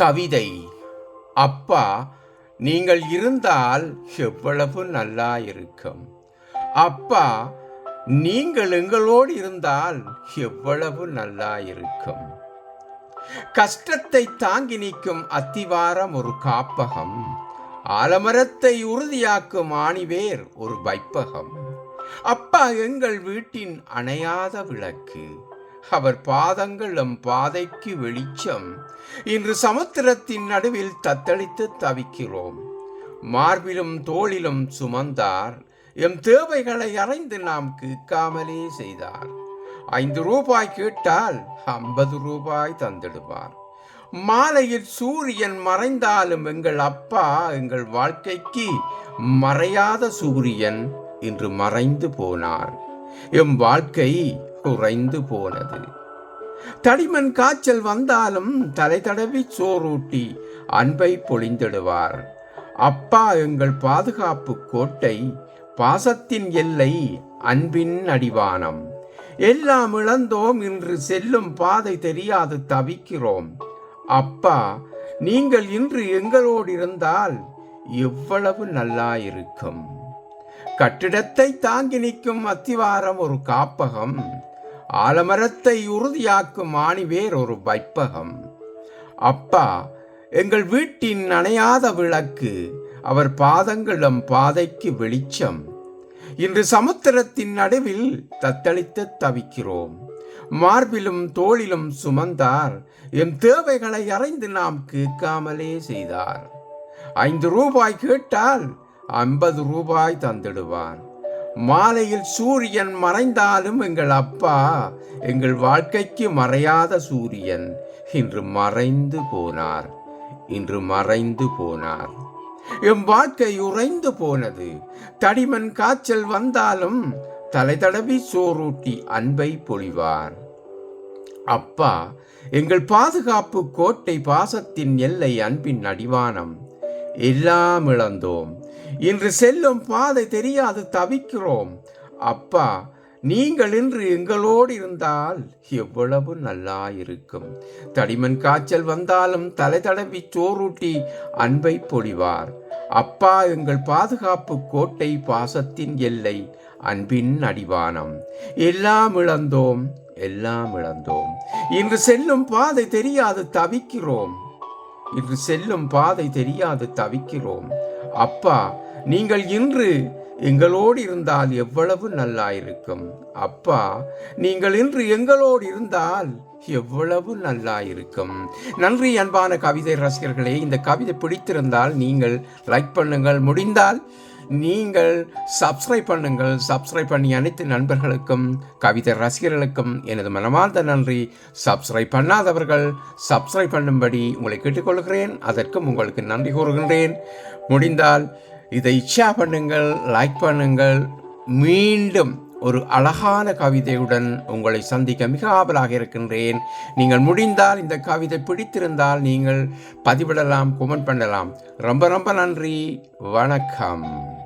கவிதை. அப்பா நீங்கள் இருந்தால் எவ்வளவு நல்லா இருக்கும். அப்பா நீங்கள் எங்களோடு இருந்தால் எவ்வளவு நல்லா இருக்கும். கஷ்டத்தை தாங்கி நிற்கும் அத்திவாரம் ஒரு காப்பகம். ஆலமரத்தை உறுதியாக்கும் ஆணிவேர் ஒரு வைப்பகம். அப்பா எங்கள் வீட்டின் அணையாத விளக்கு. அவர் பாதங்கள் எம் பாதைக்கு வெளிச்சம். இன்று சமுத்திரத்தின் நடுவில் தத்தளித்து தவிக்கிறோம். மார்பிலும் தோளிலும் சுமந்தார். எம் தேவைகளை அறைந்து நாம் கேட்காமலே செய்தார். ஐந்து ரூபாய் கேட்டால் ஐம்பது ரூபாய் தந்திடுவார். மாலையில் சூரியன் மறைந்தாலும் எங்கள் அப்பா எங்கள் வாழ்க்கைக்கு மறையாத சூரியன் இன்று மறைந்து போனார். எம் வாழ்க்கை குறைந்து போனது. தடிமன் காய்ச்சல் வந்தாலும் தலை தடவி சோறூட்டி அன்பை பொழிந்திடுவார். அப்பா எங்கள் பாதுகாப்பு கோட்டை பாசத்தின் எல்லை அன்பின் அடிவானம். எல்லாம் இழந்தோம் இன்று செல்லும் பாதை தெரியாது தவிக்கிறோம். அப்பா நீங்கள் இன்று எங்களோடு இருந்தால் எவ்வளவு நல்லா இருக்கும் கட்டிடத்தை தாங்கி நிற்கும் அத்திவாரம் ஒரு காப்பகம். ஆலமரத்தை உறுதியாக்கும் ஆணிவேர் ஒரு வைப்பகம். அப்பா எங்கள் வீட்டின் அணையாத விளக்கு அவர் பாதங்களும் பாதைக்கு வெளிச்சம். இன்று சமுத்திரத்தின் நடுவில் தத்தளித்து தவிக்கிறோம். மார்பிலும் தோளிலும் சுமந்தார் எம் தேவைகளை அறைந்து நாம் கேட்காமலே செய்தார். ஐந்து ரூபாய் கேட்டால் ஐம்பது ரூபாய் தந்திடுவார். மாலையில் சூரியன் மறைந்தாலும் எங்கள் அப்பா எங்கள் வாழ்க்கைக்கு மறையாத சூரியன் இன்று மறைந்து போனார். இன்று மறைந்து போனார். எம் வாழ்க்கை உறைந்து போனது. தடிமன் காய்ச்சல் வந்தாலும் தலை தடவி சோறூட்டி அன்பை பொழிவார். அப்பா எங்கள் பாதுகாப்பு கோட்டை பாசத்தின் எல்லை அன்பின் அடிவானம். எல்லாம் இழந்தோம். இன்று செல்லும் பாதை தெரியாது தவிக்கிறோம். அப்பா நீங்கள் இன்று எங்களோடு இருந்தால் எவ்வளவு நல்லா இருக்கும். தடிமன் காய்ச்சல் வந்தாலும் தலை தடவி சோறூட்டி அன்பை பொழிவார். அப்பா எங்கள் பாதுகாப்பு கோட்டை பாசத்தின் எல்லை அன்பின் அடிவானம். எல்லாம் இழந்தோம் எல்லாம் இழந்தோம். இன்று செல்லும் பாதை தெரியாது தவிக்கிறோம். இன்று செல்லும் பாதை தெரியாது தவிக்கிறோம். அப்பா நீங்கள் இன்று எங்களோடு இருந்தால் எவ்வளவு நல்லாயிருக்கும்? அப்பா நீங்கள் இன்று எங்களோடு இருந்தால் எவ்வளவு நல்லாயிருக்கும்? நன்றி அன்பான கவிதை ரசிகர்களே. இந்த கவிதை பிடித்திருந்தால் நீங்கள் லைக் பண்ணுங்கள். முடிந்தால் நீங்கள் சப்ஸ்கிரைப் பண்ணுங்கள். சப்ஸ்கிரைப் பண்ணி அனைத்து நண்பர்களுக்கும் கவிதை ரசிகர்களுக்கும் எனது மனமார்ந்த நன்றி. சப்ஸ்கிரைப் பண்ணாதவர்கள் சப்ஸ்கிரைப் பண்ணும்படி உங்களை கேட்டுக்கொள்கிறேன். அதற்கும் உங்களுக்கு நன்றி கூறுகின்றேன். முடிந்தால் இதை ஷேர் பண்ணுங்கள் லைக் பண்ணுங்கள். மீண்டும் ஒரு அழகான கவிதையுடன் உங்களை சந்திக்க மிக ஆவலாக இருக்கின்றேன். நீங்கள் முடிந்தால் இந்த கவிதை பிடித்திருந்தால் நீங்கள் பதிவிடலாம் கமெண்ட் பண்ணலாம். ரொம்ப ரொம்ப நன்றி. வணக்கம்.